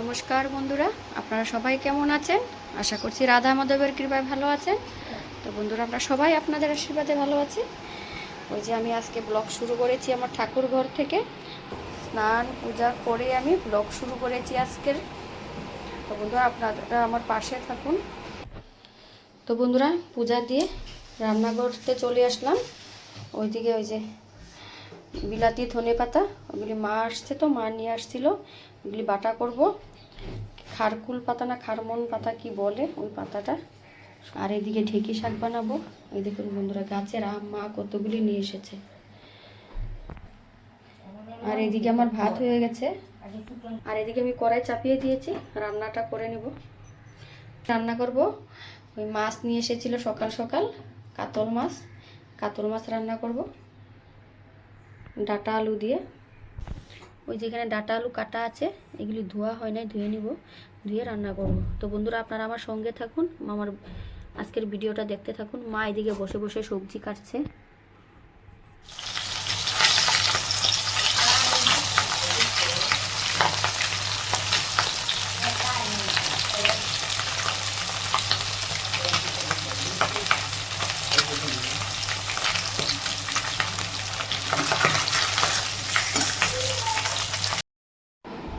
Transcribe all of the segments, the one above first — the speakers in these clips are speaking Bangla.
নমস্কার বন্ধুরা, আপনারা সবাই কেমন আছেন? আশা করছি রাধা মাধবের কৃপায় ভালো আছেন। তো বন্ধুরা, আমরা সবাই আপনাদের আশীর্বাদে ভালো আছি। ওই যে আমি আজকে ব্লগ শুরু করেছি আমার ঠাকুর ঘর থেকে। স্নান পূজা করে আমি ব্লগ শুরু করেছি আজকের। তো বন্ধুরা, আপনারা আমার পাশে থাকুন। তো বন্ধুরা, পূজা দিয়ে রান্নাঘরতে চলে আসলাম। ওইদিকে ওই যে বিলাতি ধনে পাতা ওগুলি মা আসছে তো, মা নিয়ে আসছিল। ওগুলি বাটা করব। খারকুল পাতা না খারমন পাতা কি বলে ওই পাতাটা? আর এদিকে ঢেকি শাক বানাবো। এই দেখুন বন্ধুরা, গাছের আম, মা কতগুলি নিয়ে এসেছে। আর এদিকে আমার ভাত হয়ে গেছে। আর এদিকে আমি কড়াই চাপিয়ে দিয়েছি, রান্নাটা করে নেব। রান্না করব। ওই মাছ নিয়ে এসেছিল সকাল সকাল, কাতল মাছ। কাতল মাছ রান্না করব। ডাটা আলু দিয়ে। ওই যেখানে ডাটা আলু কাটা আছে, এগুলি ধোয়া হয় নাই, ধুয়ে নিব, ধুয়ে রান্না করব। তো বন্ধুরা, আপনারা আমার সঙ্গে থাকুন, আমার আজকের ভিডিওটা দেখতে থাকুন। মা এদিকে বসে বসে সবজি কাটছে।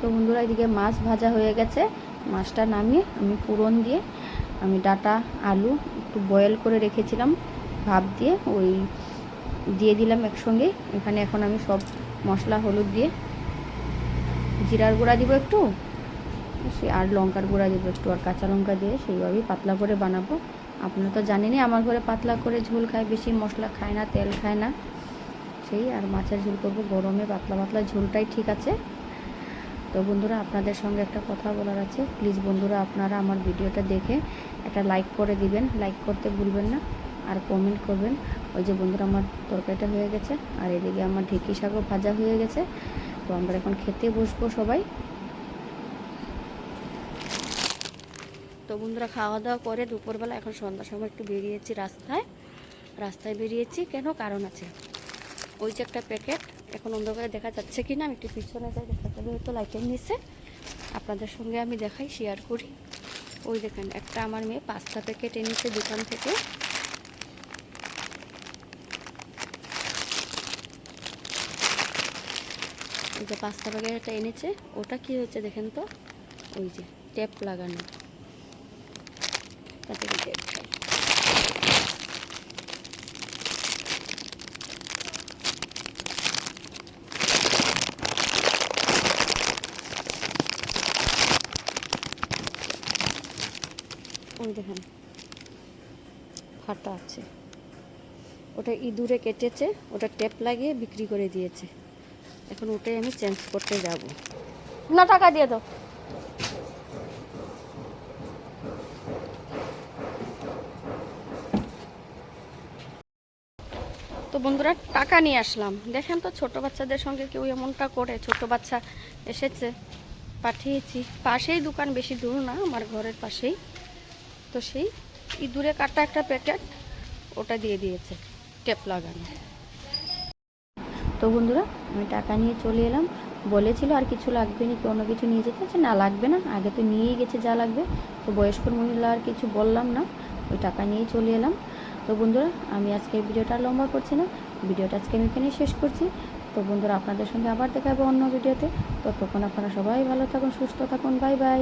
তো বন্ধুরা এদিকে মাছ ভাজা হয়ে গেছে। মাছটা নামিয়ে আমি পুরন দিয়ে আমি ডাটা, আলু একটু বয়েল করে রেখেছিলাম। ভাপ দিয়ে ওই দিয়ে দিলাম একসঙ্গে। এখানে এখন আমি সব মশলা হলুদ দিয়ে জিরার গুঁড়া দিব একটু। সে আর লঙ্কার গুঁড়া দেবো একটু। আর কাঁচা লঙ্কা দিয়ে সেইভাবেই পাতলা করে বানাবো। আপনারা তো জানেনই আমার ঘরে পাতলা করে ঝোল খায়, বেশি মশলা খায় না, তেল খায় না। সেই আর মাছের ঝোল করব। গরমে পাতলা পাতলা ঝোলটাই ঠিক আছে। তো বন্ধুরা, আপনাদের সঙ্গে একটা কথা বলার আছে। প্লিজ বন্ধুরা, আপনারা আমার ভিডিওটা দেখে একটা লাইক করে দিবেন। লাইক করতে ভুলবেন না, আর কমেন্ট করবেন। ওই যে বন্ধুরা, আমার তরকারিটা হয়ে গেছে, আর এদিকে আমার ঢেঁকি শাকও ভাজা হয়ে গেছে। তো আমরা এখন খেতে বসবো সবাই। তো বন্ধুরা খাওয়া দাওয়া করে দুপুরবেলা এখন সন্ধ্যার সময় একটু বেরিয়েছি রাস্তায়। রাস্তায় বেরিয়েছি, কেন কারণ আছে? ওই যে একটা প্যাকেট এখন অন্ধকারে দেখা যাচ্ছে কি না, আমি একটু পিছনে যাই, দেখা যাবে। হয়তো লাইটের নিচে। আপনাদের সঙ্গে আমি দেখাই শেয়ার করি। ওই দেখেন, একটা আমার মেয়ে পাঁচটা প্যাকেট এনেছে দোকান থেকে এই যে পাঁচটা প্যাকেট এনেছে। ওটা কি হচ্ছে দেখেন তো? ওই যে ট্যাপ লাগানো টেপ ওই দেখেন ফাটা আছে। ওটা ইঁদুরে কেটেছে ওটা টেপ লাগিয়ে বিক্রি করে দিয়েছে। এখন ওটাই আমি চেঞ্জ করতে যাব। না টাকা দিয়ে দাও। তো বন্ধুরা টাকা নিয়ে আসলাম। দেখেন তো ছোট বাচ্চাদের সঙ্গে কেউ এমনটা করে ছোট বাচ্চা এসেছে পাঠিয়েছি। পাশেই দোকান বেশি দূর না আমার ঘরের পাশেই। তো সেই। ইঁদুরে কাটা একটা প্যাকেট, ওটা দিয়ে দিয়েছে, টেপ লাগানো। তো বন্ধুরা, আমি টাকা নিয়ে চলে এলাম। বলেছিল আর কিছু লাগবে না কি অন্য কিছু নিয়ে যেতে? আছে না, লাগবে না। আগে তো নিয়েই গেছে যা লাগবে। তো বয়স্ক মহিলা আর কিছু বললাম না, ওই টাকা নিয়েই চলে এলাম। তো বন্ধুরা, আমি আজকে ভিডিওটা লম্বা করছি না। ভিডিওটা আজকে আমি এখানেই শেষ করছি। তো বন্ধুরা, আপনাদের সঙ্গে আবার দেখা হবে অন্য ভিডিওতে। ততক্ষণ আপনারা সবাই ভালো থাকুন, সুস্থ থাকুন। Bye bye.